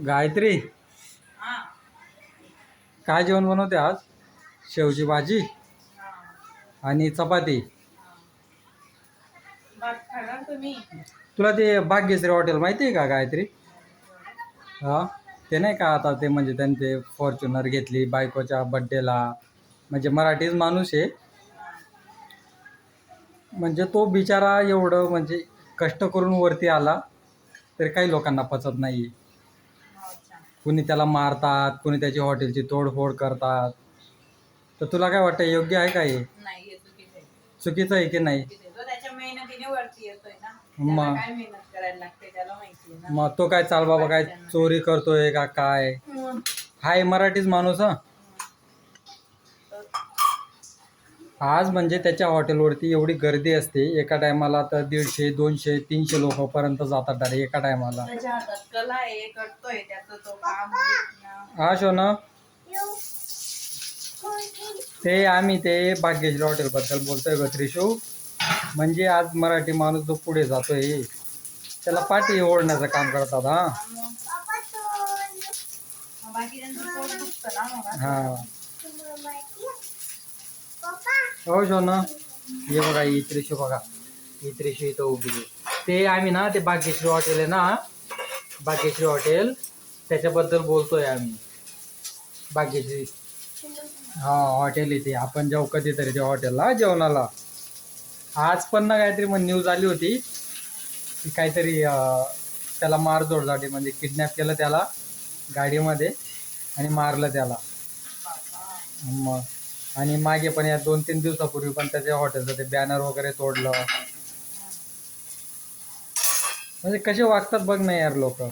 गायत्री? हा. काय जेवण बनवते आज? शेवची भाजी आणि चपाती. तुला ते भाग्यश्री हॉटेल माहिती आहे का गायत्री? हा. ते नाही का आता ते म्हणजे त्यांनी ते फॉर्च्युनर घेतली बायकोच्या बड्डेला म्हणजे मराठीच माणूस आहे. म्हणजे तो बिचारा एवढं म्हणजे कष्ट करून वरती आला तरी काही लोकांना पचत नाही अच्छा कुणी त्याला मारतात कुणी त्याची हॉटेलची तोडफोड करतात. तर तुला काय वाटतं योग्य आहे का हे? नाही हे चुकीचं आहे. चुकीचं आहे की नाही? चुकीचं आहे. तो त्याच्या मेहनतीने वरती येतोय ना. मग. त्याला काय मेहनत करायला लागते त्याला माहिती आहे ना. मग तो काय चाल बाबा काय चोरी करतोय का काय? हाय मराठीच माणूस हा. आज म्हणजे त्याच्या हॉटेलवरती एवढी गर्दी असते. एका टायमाला तर दीडशे दोनशे तीनशे लोकांपर्यंत जातात डायरेक्ट एका टायमाला. त्याच्या हातात कला आहे करतोय त्याचं तो काम हा शोन ते आम्ही ते भाग्यश्री हॉटेलबद्दल बोलतोय ग त्रिशू. म्हणजे आज मराठी माणूस जो पुढे जातोय त्याला पाठी ओढण्याचं काम करतात हा. बाकी ना हा. हो, हो शोन हे बघा ही त्रिशू बघा. ही त्रिशू इथं उभी ते आम्ही ना ते भाग्यश्री हॉटेल आहे ना भाग्यश्री हॉटेल त्याच्याबद्दल बोलतोय आम्ही. भाग्यश्री. हा हॉटेल इथे. आपण जाऊ कधीतरी त्या हॉटेलला जेवणाला. आज पण ना काहीतरी मग न्यूज आली होती की काहीतरी त्याला मार जोड झाली म्हणजे किडनॅप केलं त्याला गाडीमध्ये आणि मारलं त्याला. मग आणि मागे पण या दोन तीन दिवसापूर्वी पण त्याच्या हॉटेलचं ते बॅनर वगैरे तोडलं. म्हणजे कसे वागतात बघ ना यार लोक.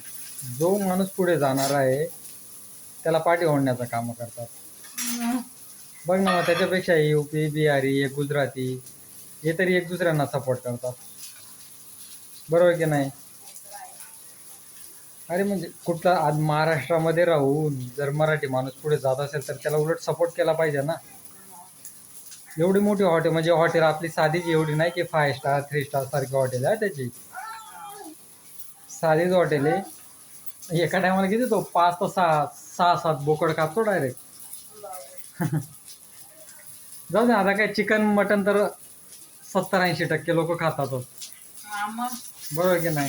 जो माणूस पुढे जाणार आहे त्याला पाठी ओढण्याचं काम करतात. बघ ना त्याच्यापेक्षा युपी बिहारी एक गुजराती हे तरी एक दुसऱ्यांना सपोर्ट करतात. बरोबर की नाही? अरे म्हणजे कुठला आज महाराष्ट्रामध्ये राहून जर मराठी माणूस पुढे जात असेल तर त्याला उलट सपोर्ट केला पाहिजे ना. एवढी मोठी हॉटेल म्हणजे हॉटेल आपली साधीच एवढी नाही की फाय स्टार थ्री स्टार सारखी हॉटेल आहे त्याची. साधीच हॉटेल आहे. एका टायमाला किती तो? पाच ते सहा सहा सात बोकड कापतो डायरेक्ट जाऊ दे आता काय चिकन मटन तर सत्तर ऐंशी टक्के लोक खातातच मग? बरोबर की नाही?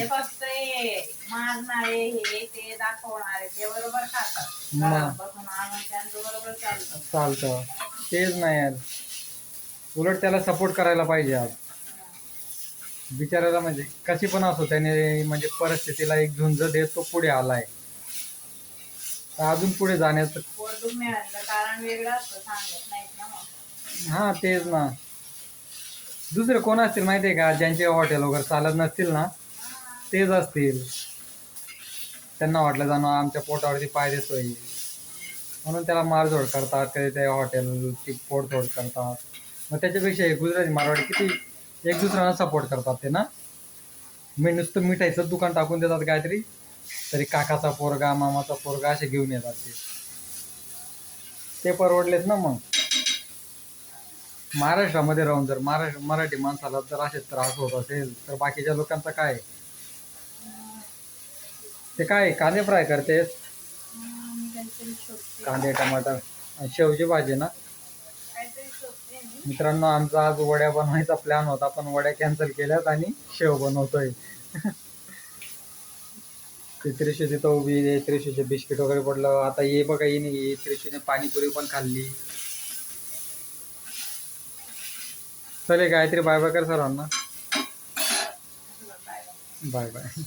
खातात. चालतं. तेच नाही यार. उलट त्याला सपोर्ट करायला पाहिजे आज. बिचारायला म्हणजे कशी पण असो त्याने म्हणजे परिस्थितीला एक झुंज देत तो पुढे आलाय. तर अजून पुढे जाण्याचं कारण वेगळं हां तेच ना. दुसरे कोण असतील माहिती आहे का? ज्यांचे हॉटेल वगैरे चालत नसतील ना तेच असतील. त्यांना वाटलं जाणं आमच्या पोटावरती पाय देतोय. म्हणून त्याला मारझोड करतात कधी ते हॉटेलची पोटतोड करतात. मग त्याच्यापेक्षा हे गुजराती मारवाडी किती एक दुसऱ्यांना सपोर्ट करतात ते ना? मी नुसतं मिठाईचं दुकान टाकून देतात काहीतरी तरी काकाचा पोरगा मामाचा पोरगा असे घेऊन येतात ते. ते परवडलेत ना मग? महाराष्ट्रामध्ये राहून जर महाराष्ट्र मराठी माणसाला जर असे त्रास होत असेल तर बाकीच्या लोकांचं काय? ते काय कांदे फ्राय करतेस? कांदे टमाटर आणि शेवची भाजी ना? मित्रांनो आमचा आज वड्या बनवायचा प्लॅन होता पण वड्या कॅन्सल केल्यात आणि शेव बनवतोय. ते तिथं उभी आहे त्रिशूचे बिस्किट वगैरे पडलं. आता ये बघा ये नाही त्रिशूने पाणीपुरी पण खाल्ली. चले गायत्री बाय बाय कर सर्वांना बाय बाय.